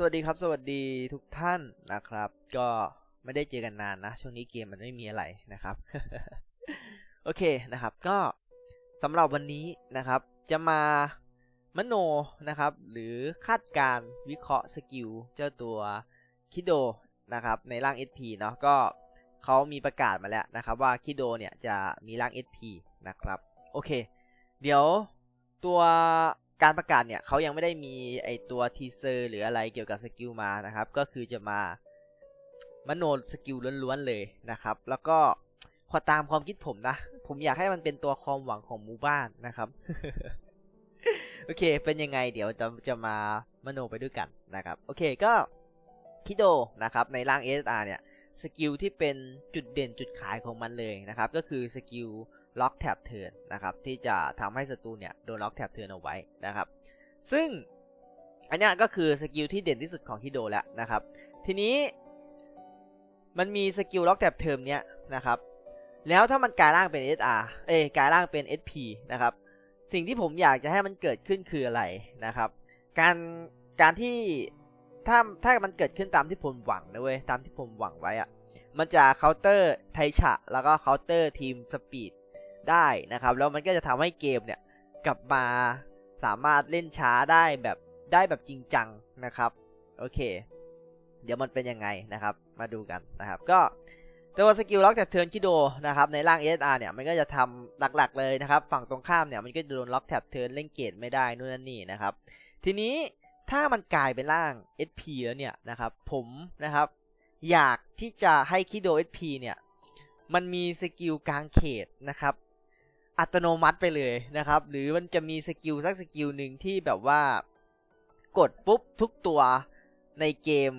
สวัสดีครับ สวัสดีทุกท่านนะครับ ก็ไม่ได้เจอกันนานนะ ช่วงนี้เกมมันไม่มีอะไรนะครับ โอเคนะครับ ก็สำหรับวันนี้นะครับ จะมามโนนะครับ หรือคาดการวิเคราะห์สกิลเจ้าตัวคิโดนะครับ ในร่าง SP เนาะก็เขามีประกาศมาแล้วนะครับ ว่าคิโดเนี่ยจะมีร่าง SP นะครับ โอเค เดี๋ยวตัว การประกาศเนี่ยเขายังไม่ได้มีไอตัวทีเซอร์หรืออะไรเกี่ยวกับสกิลมานะครับ ก็คือจะมามโนสกิลล้วนๆเลยนะครับ แล้วก็ขอตามความคิดผมนะ ผมอยากให้มันเป็นตัวความหวังของหมู่บ้านนะครับ โอเค เป็นยังไงเดี๋ยวจะจะมามโนไปด้วยกันนะครับ โอเคก็คิโดนะครับในร่าง SR เนี่ยสกิลที่เป็นจุดเด่นจุดขายของมันเลยนะครับ ก็คือสกิล ล็อกแท็บเทิร์นนะครับที่จะทำให้ศัตรูเนี่ยโดนล็อกแท็บเทิร์นเอาไว้นะครับ ซึ่งอันนี้ก็คือสกิลที่เด่นที่สุดของฮิโดแล้วนะครับ ทีนี้มันมีสกิลล็อกแท็บเทิร์นเนี้ยนะครับแล้วถ้ามันกลายร่างเป็น SR เอ้กลายร่างเป็น SP นะครับสิ่งที่ผมอยากจะให้มันเกิดขึ้นคืออะไรนะครับ การการที่ถ้าถ้ามันเกิดขึ้นตามที่ผมหวังนะเว้ยตามที่ผมหวังไว้อะมันจะเคาน์เตอร์ไทชะแล้วก็เคาน์เตอร์ทีมสปีด ได้นะครับ แล้วมันก็จะทำให้เกมเนี่ยกลับมาสามารถเล่นช้าได้แบบได้แบบจริงจังนะครับโอเค เดี๋ยวมันเป็นยังไงนะครับ มาดูกันนะครับก็ตัวสกิลล็อกจากเทิร์นคิโดนะครับในร่าง SR เนี่ยมันก็จะทำหลักๆเลยนะครับ ฝั่งตรงข้ามเนี่ยมันก็จะโดนล็อกแท็บเทิร์นเล่นเกตไม่ได้นู่นนั่นนี่นะครับ ทีนี้ถ้ามันกลายเป็นร่าง SP แล้วเนี่ยนะครับ ผมนะครับ อยากที่จะให้คิโด SP เนี่ยมันมีสกิลกลางเขตนะครับ อัตโนมัติไปเลยนะครับ หรือมันจะมีสกิลสักสกิลหนึ่งที่แบบว่ากดปุ๊บทุกตัวในเกม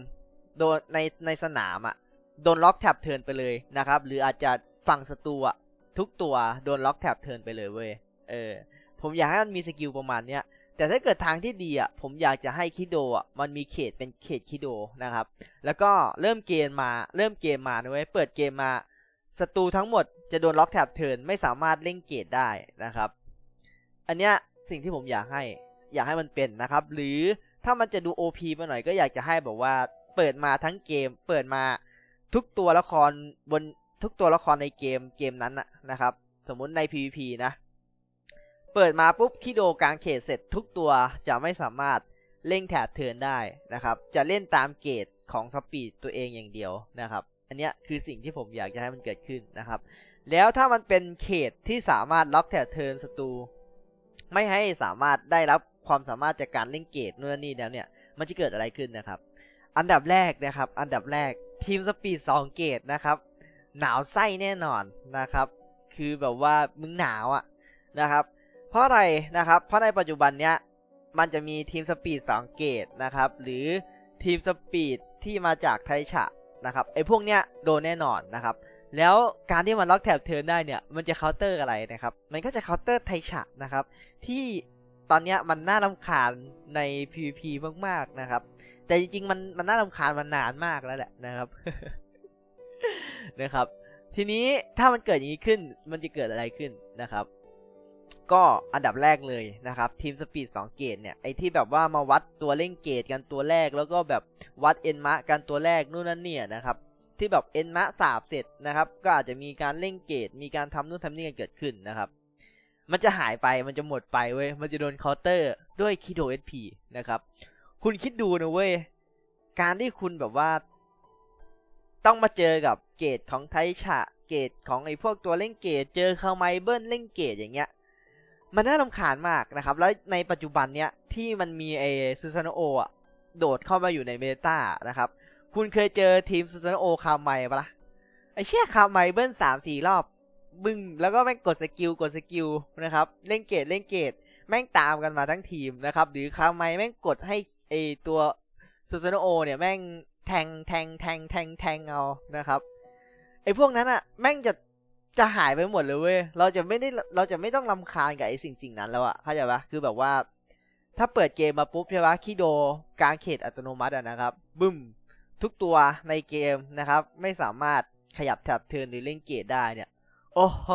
โดนในในสนามอะ่ะโดนล็อกแท็บเทินไปเลยนะครับ หรืออาจจะฝั่งศัตรูอะทุกตัวโดนล็อกแท็บเทินไปเลยเว้ยเออผมอยากให้มันมีสกิลประมาณเนี้ยแต่ถ้าเกิดทางที่ดีอะผมอยากจะให้คิโดอะมันมีเขตเป็นเขตคิโดนะครับ แล้วก็เริ่มเกมมาเริ่มเกมมานะเว้ยเปิดเกมมา ศัตรูทั้งหมดจะโดนล็อกแท็บเทินไม่สามารถเล่นเกตได้นะครับ อันเนี้ยสิ่งที่ผมอยากให้อยากให้มันเป็นนะครับ หรือถ้ามันจะดู OP ไปหน่อยก็อยากจะให้แบบว่าเปิดมาทั้งเกม เปิดมาทุกตัวละครบนทุกตัวละครในเกมเกมนั้นนะครับ สมมุติใน PVP นะ เปิดมาปุ๊บคิโดกลางเขตเสร็จทุกตัวจะไม่สามารถเล่งแถบเทินได้นะครับ จะเล่นตามเกตของสปีดตัวเองอย่างเดียวนะครับ อันเนี้ยคือสิ่งที่ผมอยากจะให้มันเกิดขึ้นนะครับ แล้วถ้ามันเป็นเขตที่สามารถล็อกแถบเทิร์นศัตรูไม่ให้สามารถได้รับความสามารถจากการเล่นเกตนู่นนี่แล้วเนี่ยมันจะเกิดอะไรขึ้นนะครับ อันดับแรกนะครับ อันดับแรกทีมสปีด2เกตนะครับ หนาวไส้แน่นอนนะครับ คือแบบว่ามึงหนาวอะนะครับ เพราะอะไรนะครับ เพราะในปัจจุบันเนี้ยมันจะมีทีมสปีด2เกตนะครับ หรือทีมสปีดที่มาจากไทชะ นะครับไอ้พวกเนี้ยโดนแน่นอนนะครับแล้วการที่มันล็อกแท็บเทิร์นได้เนี่ยมันจะเคาน์เตอร์อะไรนะครับมันก็จะเคาน์เตอร์ไทชะนะครับที่ตอนเนี้ยมันน่ารำคาญใน PVP มากๆนะครับ แต่จริงๆ มันมันน่ารำคาญมานานมากแล้วแหละนะครับนะครับ ทีนี้ถ้ามันเกิดอย่างนี้ขึ้นมันจะเกิดอะไรขึ้นนะครับ ก็อันดับแรกเลยนะครับทีมสปีด2เกตเนี่ยไอที่แบบว่ามาวัดตัวเล่นเกตกันตัวแรก แล้วก็แบบวัดเอ็นมะกันตัวแรกนู่นนั่นเนี่ยนะครับที่แบบเอ็นมะสาบเสร็จนะครับก็อาจจะมีการเล่นเกตมีการทำนู่นทำนี่กันเกิดขึ้นนะครับมันจะหายไปมันจะหมดไปเว้ยมันจะโดนเคาน์เตอร์ด้วยคิโดเอสพีนะครับคุณคิดดูนะเว้ยการที่คุณแบบว่า ต้องมาเจอกับเกตของไทชะเกตของไอพวกตัวเล่นเกตเจอคาไมเบิลเล่นเกตอย่างเงี้ย มันน่ารำคาญมากนะครับ แล้วในปัจจุบันเนี้ยที่มันมีไอ้ซูซานโออะโดดเข้ามาอยู่ในเมตานะครับ คุณเคยเจอทีมซูซานโอคาไมปะละ่ะไอ้เชี่ยคาไมเบิ้ลสามสี่รอบ บึ้งแล้วก็แม่งกดสกิลกดสกิลนะครับ เล่นเกตเล่นเกตแม่งตามกันมาทั้งทีมนะครับ หรือคาไมแม่งกดให้ไอตัวซูซานโอเนี่ยแม่งแทงแทงแทงแทงแทงเอานะครับไอพวกนั้นอะแม่งจะ จะหายไปหมดเลยเว้ย เราจะไม่ได้เราจะไม่ต้องลำคาญกับไอ้สิ่งสิ่งนั้นแล้วอะเข้าใจปะคือแบบว่า ถ้าเปิดเกมมาปุ๊บใช่ปะคิโดกลางเขตอัตโนมัติอะนะครับ บึ้ม ทุกตัวในเกมนะครับ ไม่สามารถขยับแท็บเทินหรือเล่นเกตได้เนี่ย โอ้โห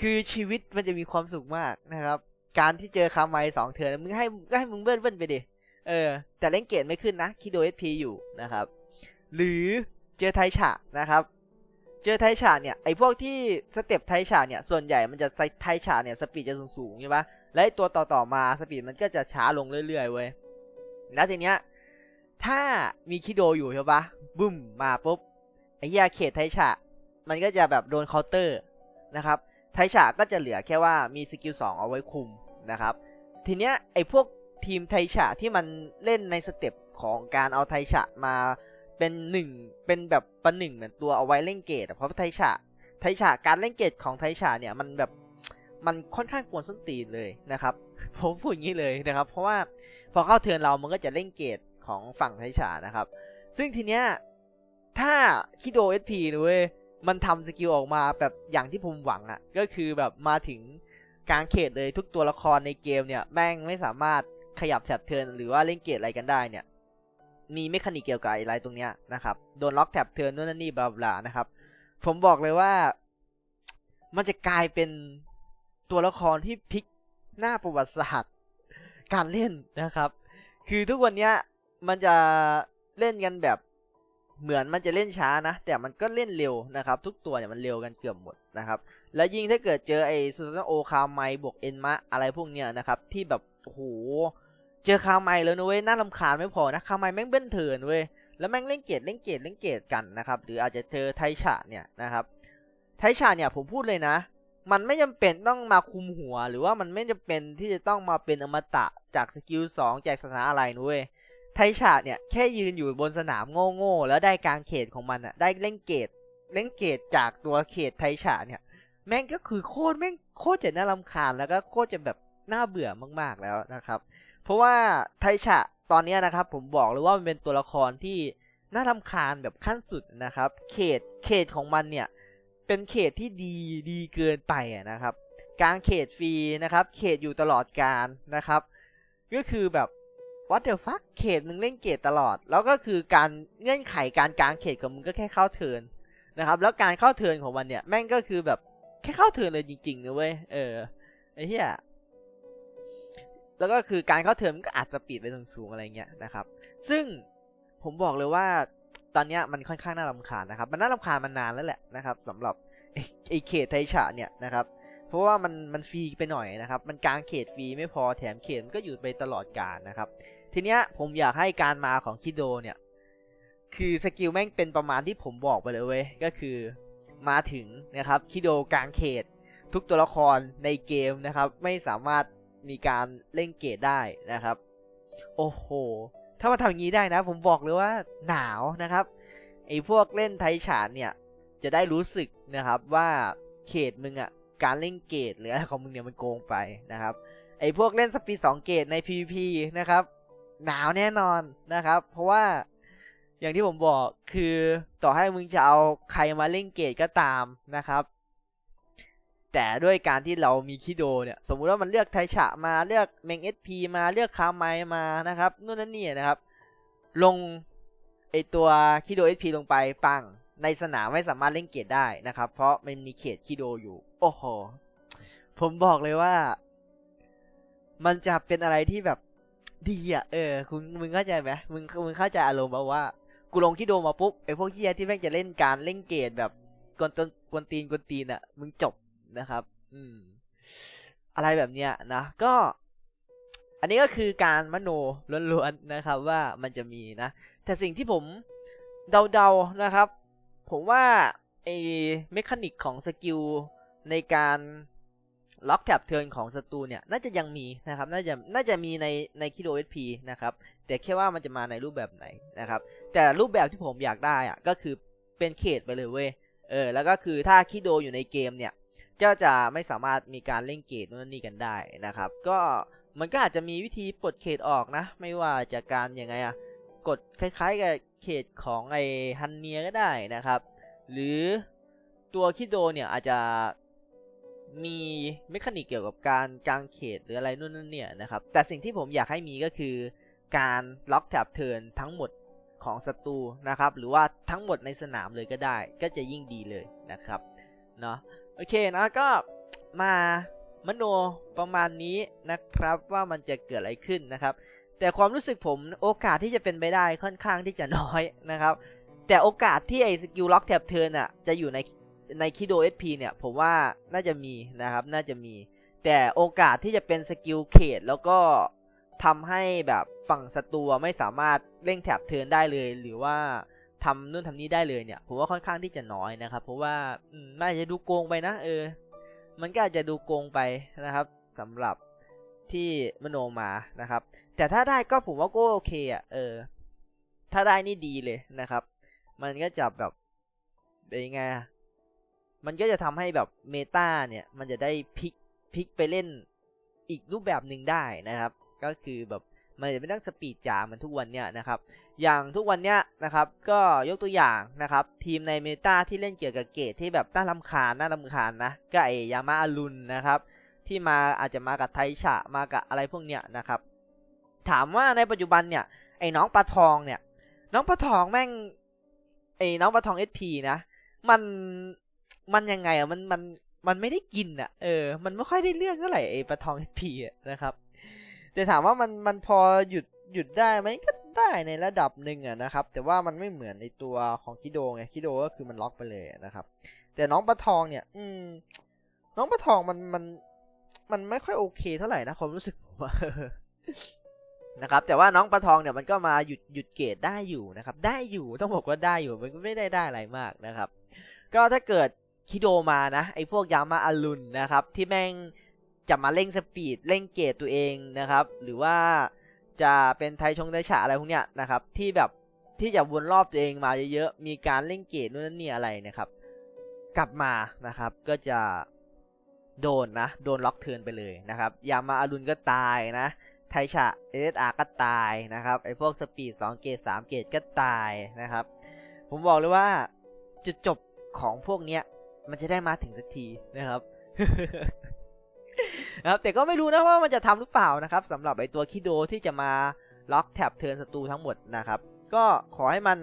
คือชีวิตมันจะมีความสุขมากนะครับ การที่เจอคาไมสองเทินมึงให้ก็ให้มึงเบิ้ลเบิ้ลไปดิ เออ แต่เล่นเกตไม่ขึ้นนะคิโด SP อยู่นะครับ หรือเจอไทฉะนะครับ เจอไทฉะเนี่ยไอพวกที่สเต็ปไทฉะเนี่ยส่วนใหญ่มันจะไทฉะเนี่ยสปีดจะสูงๆใช่ปะและตัวต่อๆมาสปีดมันก็จะช้าลงเรื่อยๆเว้ยแล้วทีเนี้ยถ้ามีคิโดอยู่ใช่ปะบึ้มมาปุ๊บไอ้เหี้ยเขตไทฉะมันก็จะแบบโดนเคาน์เตอร์นะครับไทฉะก็จะเหลือแค่ว่ามีสกิล2เอาไว้คุมนะครับ ทีเนี้ยไอ้พวกทีมไทฉะที่มันเล่นในสเต็ปของการเอาไทฉะมา เป็นหนึ่งเป็นแบบประหนึ่งเหมือนตัวเอาไว้เล่นเกตเพราะไทฉะไทฉะการเล่นเกตของไทฉะเนี่ยมันแบบมันค่อนข้างกวนส้นตีนเลยนะครับผมพูดอย่างนี้เลยนะครับ เพราะว่าพอเข้าเทินเรามันก็จะเล่นเกตของฝั่งไทฉะนะครับ ซึ่งทีเนี้ยถ้าคิโดเอสพีนะเว้ยมันทำสกิลออกมาแบบอย่างที่ผมหวังอะ่ะก็คือแบบมาถึงกลางเขตเลยทุกตัวละครในเกมเนี่ยแม่งไม่สามารถขยับแถบเทินหรือว่าเล่นเกตอะไรกันได้เนี่ย มีเมคานิกเกี่ยวกับอะไรตรงเนี้ยนะครับ โดนล็อกแท็บเทิร์นนู่นนั่นนี่บลาบลานะครับ ผมบอกเลยว่า มันจะกลายเป็นตัวละครที่พลิกหน้าประวัติศาสตร์การเล่นนะครับ คือทุกวันเนี้ยมันจะเล่นกันแบบเหมือนมันจะเล่นช้านะ แต่มันก็เล่นเร็วนะครับ ทุกตัวเนี่ยมันเร็วกันเกือบหมดนะครับ และยิ่งถ้าเกิดเจอไอ้ซูซานโอคาไมบวกเอ็นมะอะไรพวกเนี้ยนะครับ ที่แบบโอ้โห เจอคาวไมแล้วนะเว้ยน่าลำคาญไม่พอนะคาไมแม่งเบิ้ลเทินเว้ยแล้วแม่งเล่นเกตเล่นเกตเล่นเกตกันนะครับหรืออาจจะเจอไทฉะเนี่ยนะครับไทฉะเนี่ยผมพูดเลยนะ มันไม่จำเป็นต้องมาคุมหัว หรือว่ามันไม่จำเป็นที่จะต้องมาเป็นอมตะจากสกิล2จากสถานะอะไรนุ้ยไทฉะเนี่ยแค่ยืนอยู่บนสนามโง่ๆแล้วได้กลางเขตของมันอะได้เล่นเกตเล่นเกตจากตัวเขตไทฉะเนี่ยแม่งก็คือโคตรแม่งโคตรจะน่ารำคาญแล้วก็โคตรจะแบบน่าเบื่อมากๆแล้วนะครับ เพราะว่าไทฉะตอนนี้นะครับผมบอกเลยว่ามันเป็นตัวละครที่น่ารำคาญแบบขั้นสุดนะครับ เขตเขตของมันเนี่ยเป็นเขตที่ดีดีเกินไปนะครับกลางเขตฟรีนะครับ เขตอยู่ตลอดการนะครับ ก็คือแบบ what the fuck เขตมึงเล่นเกตตลอด แล้วก็คือการเงื่อนไขการกลางเขตของมึงก็แค่เข้าเทินนะครับ แล้วการเข้าเทินของมันเนี่ยแม่งก็คือแบบแค่เข้าเทินเลยจริงๆนะเว้ยเออไอ้เหี้ย แล้วก็คือการเข้าเทิร์นมันก็อาจจะปิดไปสูงๆอะไรเงี้ยนะครับ ซึ่งผมบอกเลยว่าตอนนี้มันค่อนข้างน่ารำคาญนะครับ มันน่ารำคาญมานานแล้วแหละนะครับสำหรับไอ้ไอ้เขตไทฉะเนี่ยนะครับ เพราะว่ามันมันฟรีไปหน่อยนะครับ มันกลางเขตฟรีไม่พอแถมเขตมันก็อยู่ไปตลอดกาลนะครับ ทีเนี้ยผมอยากให้การมาของคิโดเนี่ย คือสกิลแม่งเป็นประมาณที่ผมบอกไปเลยเว้ย ก็คือมาถึงนะครับคิโดกลางเขต ทุกตัวละครในเกมนะครับ ไม่สามารถ มีการเล่นเกตได้นะครับ โอ้โห ถ้ามาทำอย่างนี้ได้นะ ผมบอกเลยว่าหนาวนะครับไอ้พวกเล่นไทฉานเนี่ย จะได้รู้สึกนะครับว่าเขตมึงอะ่ะการเล่นเกตหรืออะไรของมึงเนี่ยมันโกงไปนะครับ ไอ้พวกเล่นสปีดสองเกตใน PVP นะครับ หนาวแน่นอนนะครับ เพราะว่าอย่างที่ผมบอกคือต่อให้มึงจะเอาใครมาเล่นเกตก็ตามนะครับ แต่ด้วยการที่เรามีคิโดเนี่ยสมมุติว่ามันเลือกไทฉะมาเลือกเมงเอสพีมาเลือกคาไมมานะครับนู่นนั่นนี่นะครับ ลงไอตัวคิโดเอสพีลงไปปังในสนามไม่สามารถเล่นเกตได้นะครับ เพราะมันมีเขตคิโดอยู่ โอ้โห ผมบอกเลยว่า มันจะเป็นอะไรที่แบบดีอะเออคุณมึงเข้าใจไหมมึงมึงเข้าใจอารมณ์แบบว่ากูลงคิโดมาปุ๊บไอพวกเฮียที่แม่งจะเล่นการเล่นเกตแบบกวนตนกวนตีนกวนตีนอะ มึงจบ นะครับ อืม อะไรแบบเนี้ยนะ ก็ อันนี้ก็คือการมโนล้วนๆนะครับ ว่ามันจะมีนะ แต่สิ่งที่ผมเดาๆนะครับ ผมว่าไอ้เมคานิกของสกิลในการล็อกแท็บเทิร์นของศัตรูเนี่ย น่าจะยังมีนะครับ น่าจะน่าจะมีในในคิโดเอสพีนะครับ แต่แค่ว่ามันจะมาในรูปแบบไหนนะครับ แต่รูปแบบที่ผมอยากได้อะก็คือเป็นเขตไปเลยเว้ยเออแล้วก็คือถ้าคิโดอยู่ในเกมเนี่ย ก็จะไม่สามารถมีการเล่นเกตนู่นนี่กันได้นะครับ ก็มันก็อาจจะมีวิธีปลดเขตออกนะ ไม่ว่าจากการยังไงอะกดคล้ายๆกับเขตของไอฮันเนียก็ได้นะครับ หรือตัวคิโดเนี่ยอาจจะมีเมคานิกเกี่ยวกับการกางเขตหรืออะไรนู่นนั่นเนี่ยนะครับ แต่สิ่งที่ผมอยากให้มีก็คือ การล็อกแท็บเทินทั้งหมดของศัตรูนะครับ หรือว่าทั้งหมดในสนามเลยก็ได้ ก็จะยิ่งดีเลยนะครับเนาะ โอเคนะก็มามโนประมาณนี้นะครับว่ามันจะเกิดอะไรขึ้นนะครับ แต่ความรู้สึกผมโอกาสที่จะเป็นไปได้ค่อนข้างที่จะน้อยนะครับ แต่โอกาสที่ไอ้สกิลล็อกแท็บเทิร์นอะจะอยู่ในในคิโดเอสพีเนี่ยผมว่าน่าจะมีนะครับน่าจะมี แต่โอกาสที่จะเป็นสกิลเขตแล้วก็ทำให้แบบฝั่งศัตรูไม่สามารถเร่งแท็บเทิร์นได้เลยหรือว่า ทำนู่นทำนี้ได้เลยเนี่ย ผมว่าค่อนข้างที่จะน้อยนะครับ เพราะว่ามันอาจจะดูโกงไปนะ เออ มันก็อาจจะดูโกงไปนะครับสำหรับที่มโนมานะครับ แต่ถ้าได้ก็ผมว่าก็โอเคอะเออ ถ้าได้นี่ดีเลยนะครับ มันก็จะแบบเป็นยังไงมันก็จะทำให้แบบเมตาเนี่ย มันจะได้พลิกพลิกไปเล่นอีกรูปแบบหนึ่งได้นะครับ ก็คือแบบ มันจะไม่ต้องสปีดจ๋าเหมือนทุกวันเนี่ยนะครับ อย่างทุกวันเนี้ยนะครับก็ยกตัวอย่างนะครับ ทีมในเมตาที่เล่นเกี่ยวกับเกตที่แบบน่ารำคาญน่ารำคาญนะก็ไอยามาอารุนนะครับ ที่มาอาจจะมากับไทฉะมากับอะไรพวกเนี้ยนะครับ ถามว่าในปัจจุบันเนี่ยไอ้น้องปลาทองเนี่ย น้องปลาทองแม่งไอ้น้องปลาทองเอสพีนะ มันมันยังไงอะมันมันมันไม่ได้กินอะเออ มันไม่ค่อยได้เรื่องเท่าไหร่ไอ้ปลาทองเอสพีนะครับ แต่ถามว่ามันมันพอหยุดหยุดได้ไหมก็ได้ในระดับหนึ่งอะนะครับ แต่ว่ามันไม่เหมือนในตัวของคิโดไงคิโดก็คือมันล็อกไปเลยนะครับ แต่น้องปลาทองเนี่ย อืม น้องปลาทองมันมันมันไม่ค่อยโอเคเท่าไหร่นะความรู้สึกผมว่านะครับ แต่ว่าน้องปลาทองเนี่ยมันก็มาหยุดหยุดเกรดได้อยู่นะครับ ได้อยู่ต้องบอกว่าได้อยู่มันก็ไม่ได้ได้อะไรมากนะครับ ก็ถ้าเกิดคิโดมานะไอพวกยามาอารุนนะครับ ที่แม่ง จะมาเร่งสปีดเร่งเกรดตัวเองนะครับ หรือว่าจะเป็นไทชงไทฉะอะไรพวกเนี้ยนะครับ ที่แบบที่จะวนรอบตัวเองมาเยอะๆมีการเร่งเกรดนู่นนี่อะไรนะครับ กลับมานะครับก็จะโดนนะโดนล็อกเทิร์นไปเลยนะครับยามาอารุนก็ตายนะไทฉะเอสอาก็ตายนะครับไอพวกสปีด2เกรด3เกรดก็ตายนะครับ ผมบอกเลยว่าจุดจบของพวกเนี้ยมันจะได้มาถึงสักทีนะครับ นะครับแต่ก็ไม่รู้นะว่ามันจะทำหรือเปล่านะครับสำหรับไอตัวคิโดที่จะมาล็อกแท็บเทิร์นศัตรูทั้งหมดนะครับ ก็ขอให้มัน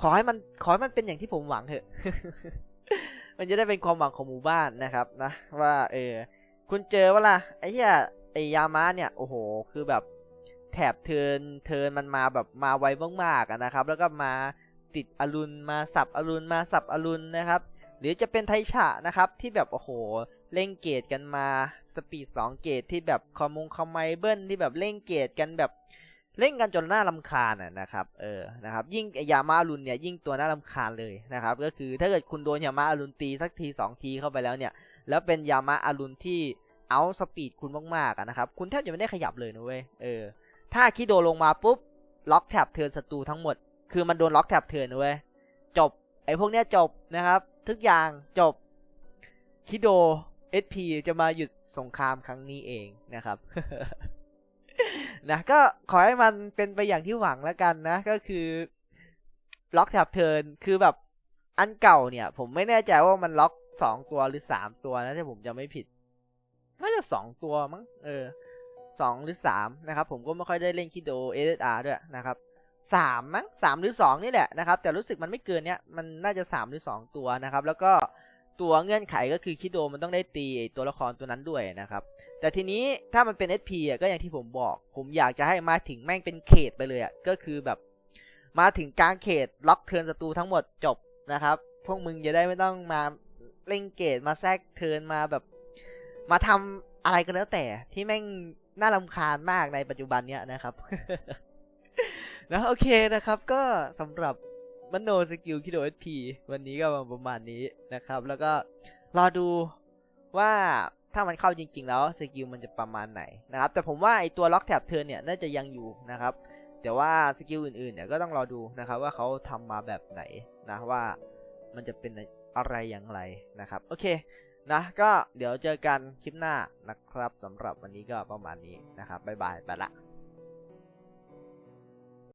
ขอให้มันขอให้มันเป็นอย่างที่ผมหวังเถอะ มันจะได้เป็นความหวังของหมู่บ้านนะครับนะ ว่าเออคุณเจอว่าล่ะไอ้เหี้ยไอ้ยามาเนี่ยโอ้โห คือแบบแถบเทินเทินมันมาแบบมาไวมากๆนะครับ แล้วก็มาติดอรุณมาสับอรุณมาสับอรุณนะครับ หรือจะเป็นไทฉะนะครับที่แบบโอ้โหเร่งเกตกันมา สปีด2เกตที่แบบคอมงคอมไมเบิลที่แบบเร่งเกตกันแบบเล่นกันจนน่าลำคาญนะครับ เออ นะครับ ยิ่งยามาอรุณเนี่ยยิ่งตัวน่าลำคาญเลยนะครับ ก็คือถ้าเกิดคุณโดนยามาอรุณตีสักทีสองทีเข้าไปแล้วเนี่ย แล้วเป็นยามาอารุณที่เอาสปีดคุณมากๆนะครับ คุณแทบจะไม่ได้ขยับเลยนะเว้ย เออ ถ้าคิโดลงมาปุ๊บล็อกแท็บเทิร์นศัตรูทั้งหมด คือมันโดนล็อกแท็บเทิร์นนะเว้ย จบ ไอ้พวกเนี้ยจบนะครับ ทุกอย่างจบคิโด SP จะมาหยุดสงครามครั้งนี้เองนะครับ นะก็ขอให้มันเป็นไปอย่างที่หวังแล้วกันนะ ก็คือล็อกแท็บเทินคือแบบอันเก่าเนี่ย ผมไม่แน่ใจว่ามันล็อกสองตัวหรือสามตัวนะถ้าผมจะไม่ผิดน่าจะสองตัวมั้งเออสองหรือสามนะครับ ผมก็ไม่ค่อยได้เล่นคิโดเอสอาร์ด้วยนะครับสามมั้งสามหรือสองนี่แหละนะครับ แต่รู้สึกมันไม่เกินเนี้ยมันน่าจะสามหรือสองตัวนะครับ แล้วก็ ตัวเงื่อนไขก็คือคิโดมันต้องได้ตีตัวละครตัวนั้นด้วยนะครับ แต่ทีนี้ถ้ามันเป็น SP อะก็อย่างที่ผมบอก ผมอยากจะให้มาถึงแม่งเป็นเขตไปเลยอะก็คือแบบมาถึงกลางเขตล็อกเทิร์นศัตรูทั้งหมดจบนะครับ พวกมึงจะได้ไม่ต้องมาเล่นเกตมาแทรกเทิร์นมาแบบ มาทำอะไรก็แล้วแต่ที่แม่งน่ารำคาญมากในปัจจุบันเนี้ยนะครับนะโอเคนะครับก็สำหรับ มโนสกิลคิโดเอสพีวันนี้ก็ประมาณนี้นะครับ แล้วก็รอดูว่าถ้ามันเข้าจริง ๆ แล้วสกิลมันจะประมาณไหนนะครับ แต่ผมว่าไอตัวล็อกแท็บเทิร์นเนี่ยน่าจะยังอยู่นะครับ แต่ว่าสกิลอื่นๆเนี่ยก็ต้องรอดูนะครับว่าเขาทำมาแบบไหนนะว่ามันจะเป็นอะไรอย่างไรนะครับ โอเคนะก็เดี๋ยวเจอกันคลิปหน้านะครับสำหรับวันนี้ก็ประมาณนี้นะครับบ๊ายบายไปละ